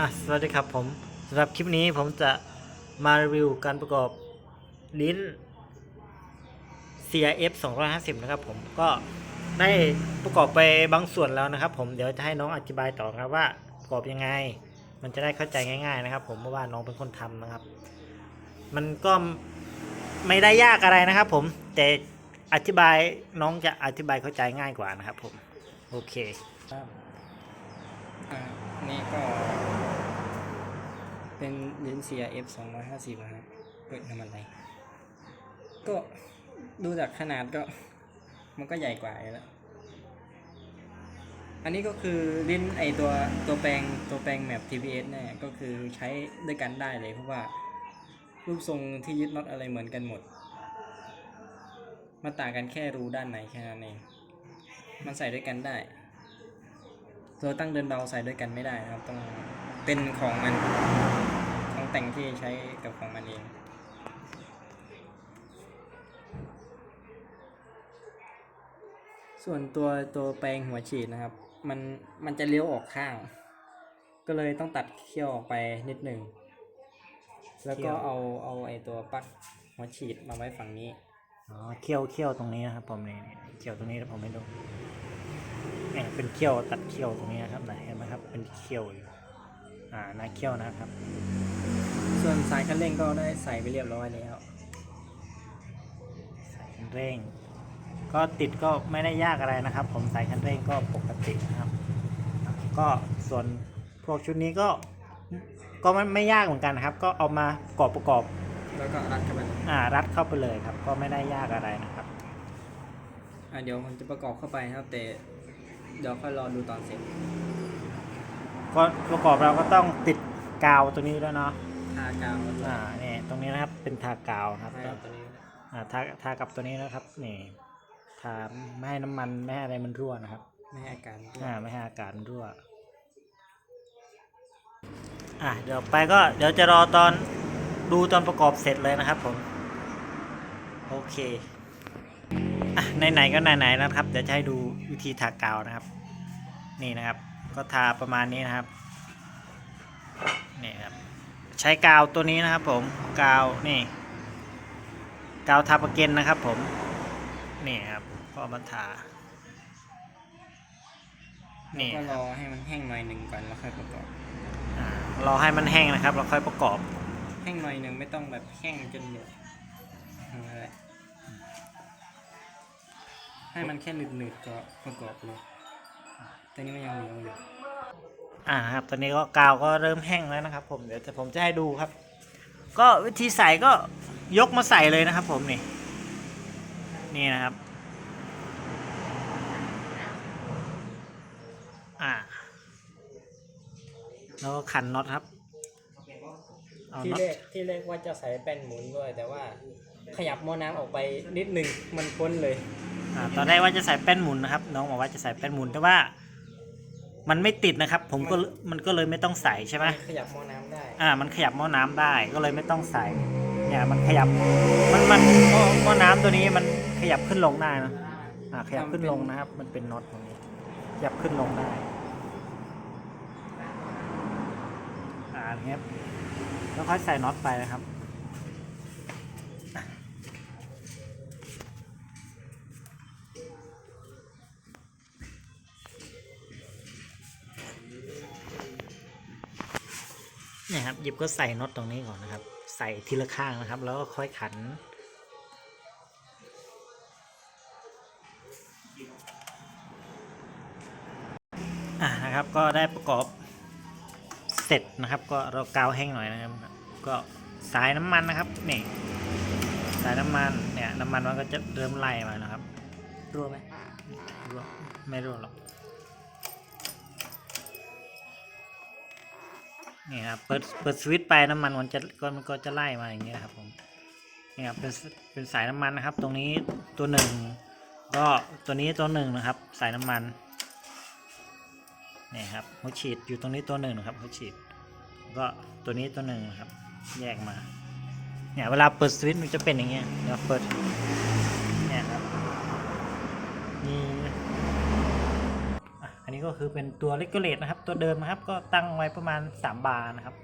อะสวัสดีครับผมสำหรับคลิปนี้ผมจะมารีวิวการประกอบลิ้น CRF 250 นะครับผมก็ได้ประกอบไปบางส่วนแล้วนะครับ ผมเดี๋ยวจะให้น้องอธิบายต่อครับว่าประกอบยังไง มันจะได้เข้าใจง่าย ๆ นะครับ ผมเพราะว่าน้องเป็นคนทำนะครับ มันก็ไม่ได้ยากอะไรนะครับ ผมแต่อธิบายน้องจะอธิบายเข้าใจง่ายกว่านะครับ ผมโอเคนี่ก็ เป็นลิ้น CRF 250นะฮะเปิดน้ำมันไรก็ดูจากขนาดก็มันก็ใหญ่กว่าอยู่แล้ว อันนี้ก็คือลิ้นไอตัวตัวแปลงตัวแปลงแมป TPS เนี่ยก็คือใช้ด้วยกันได้เลยเพราะว่ารูปทรงที่ยึดน็อตอะไรเหมือนกันหมดมันต่างกันแค่รูด้านในแค่นั้นเอง มันใส่ด้วยกันได้ ตัวตั้งเดินเบาใส่ด้วยกันไม่ได้นะครับ ต้องเป็นของมัน ของแต่งที่ใช้กับของมันเองส่วนตัวตัวแปลงหัวฉีดนะครับ มันมันจะเลี้ยวออกข้าง ก็เลยต้องตัดเขี้ยวออกไปนิดหนึ่ง แล้วก็เอาเอาไอตัวปลั๊กหัวฉีดมาไว้ฝั่งนี้อ๋อเขี้ยวเขี้ยวตรงนี้นะครับผมนี่นี่เขี้ยวตรงนี้ผมไม่ดูเนี่ยเป็นเขี้ยวตัดเขี้ยวตรงนี้นะครับไหนเห็นไหมครับเป็นเขี้ยวอยู่อ่าหน้าเขี้ยวนะครับ ส่วนสายคันเร่งก็ได้ใส่ไปเรียบร้อยแล้วสายคันเร่ง ก็ติดก็ไม่ได้ยากอะไรนะครับ ผมสายคันเร่งก็ปกตินะครับ ก็ส่วนพวกชุดนี้ก็ก็ไม่ไม่ยากเหมือนกันนะครับ ก็เอามาประกอบประกอบแล้วก็รัดเข้าไปอ่ารัดเข้าไปเลยครับ ก็ไม่ได้ยากอะไรนะครับอะเดี๋ยวผมจะประกอบเข้าไปนะครับ แต่เดี๋ยวค่อยรอดูตอนเสร็จก็ประกอบเราก็ต้องติดกาวตัวนี้ด้วยเนาะ ทากาวแล้วอ่าเนี่ยตรงนี้นะครับเป็นทากาวนะครับให้ตัวนี้อ่าทาทากับตัวนี้นะครับนี่ทาไม่ให้น้ำมันไม่ให้อะไรมันรั่วนะครับไม่ให้อาการอ่าไม่ให้อากาศมันรั่วอะเดี๋ยวไปก็เดี๋ยวจะรอตอนดูตอนประกอบเสร็จเลยนะครับผม โอเคอะไหนๆก็ไหนๆนะครับ เดี๋ยวจะให้ดูวิธีทากาวนะครับ นี่นะครับ ก็ทาประมาณนี้นะครับนี่ครับ ใช้กาวตัวนี้นะครับผมกาวนี่กาวทาปะเกนนะครับผมนี่ครับก็เอามาทานี่ก็รอให้มันแห้งหน่อยหนึ่งก่อนแล้วค่อยประกอบอ่ารอให้มันแห้งนะครับเราค่อยประกอบ แห้งหน่อยหนึ่งไม่ต้องแบบแห้งจนแบบอะไรให้มันแค่หนืดๆก็ประกอบเลยแต่นี้มันยังเหนียวอยู่ อ่าครับตอนนี้ก็กาวก็เริ่มแห้งแล้วนะครับ ผมเดี๋ยวจะผมจะให้ดูครับ ก็วิธีใส่ก็ยกมาใส่เลยนะครับ ผมนี่ นี่นะครับ อ่า แล้วก็ขันน็อตครับเอาที่น็อตแรกที่แรกว่าจะใส่แป้นหมุนด้วย แต่ว่าขยับหม้อน้ำออกไปนิดหนึ่งมันพ้นเลย อ่าตอนแรกว่าจะใส่แป้นหมุนนะครับ น้องบอกว่าจะใส่แป้นหมุนแต่ว่า มันไม่ติดนะครับ ผมก็มันก็เลยไม่ต้องใส่ใช่ไหมขยับหม้อน้ำได้ อ่า มันขยับหม้อน้ำได้ก็เลยไม่ต้องใส่ เนี่ยมันขยับ มันมันหม้อหม้อน้ำตัวนี้มันขยับขึ้นลงได้นะอ่าขยับขึ้นลงนะครับ มันเป็นน็อตตรงนี้ขยับขึ้นลงได้อ่าเงี้ยแล้วค่อยใส่น็อตไปนะครับ นี่ยครับหยิบก็ใส่น็อตตรงนี้ก่อนนะครับ ใส่ทีละข้างนะครับ แล้วก็ค่อยขันอ่านะครับก็ได้ประกอบเสร็จนะครับ ก็เรากาวแห้งหน่อยนะครับ ก็สายน้ำมันนะครับนี่สายน้ำมันเนี่ยน้ำมันมันก็จะเริ่มไล่มานะครับรั่วไหมรั่วไม่รั่วหรอก นี่ครับเปิดเปิดสวิตช์ไปน้ำมันมันจะก็มันก็จะไล่มาอย่างเงี้ยครับผมนี่ครับเป็นเป็นสายน้ำมันนะครับ ตรงนี้ตัวหนึ่งก็ตัวนี้ตัวหนึ่งนะครับ สายน้ำมันนี่ครับหัวฉีดอยู่ตรงนี้ตัวหนึ่งนะครับหัวฉีดก็ตัวนี้ตัวหนึ่งนะครับ แยกมาเนี่ยเวลาเปิดสวิตช์มันจะเป็นอย่างเงี้ยเดี๋ยวเปิดเนี่ยครับนี่อะอันนี้ ก็ก็คือเป็นตัวเลกเลตนะครับ ตัวเดิมนะครับก็ตั้งไว้ประมาณ 3 บาร์นะครับ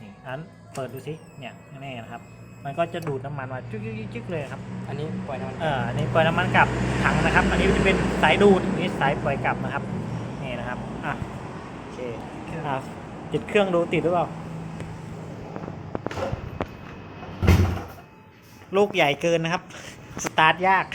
นี่อันเปิดดูสิเนี่ยแน่ๆนะครับ มันก็จะดูดน้ำมันมาจึ๊กๆๆเลยครับอันนี้ปล่อยน้ำมันเอออันนี้ปล่อยน้ำมันกลับถังนะครับ อันนี้จะเป็นสายดูดอันนี้สายปล่อยกลับนะครับนี่นะครับอะโอเคอะติดเครื่องดูติดหรือเปล่าลูกใหญ่เกินนะครับ สตาร์ทยาก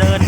เดิน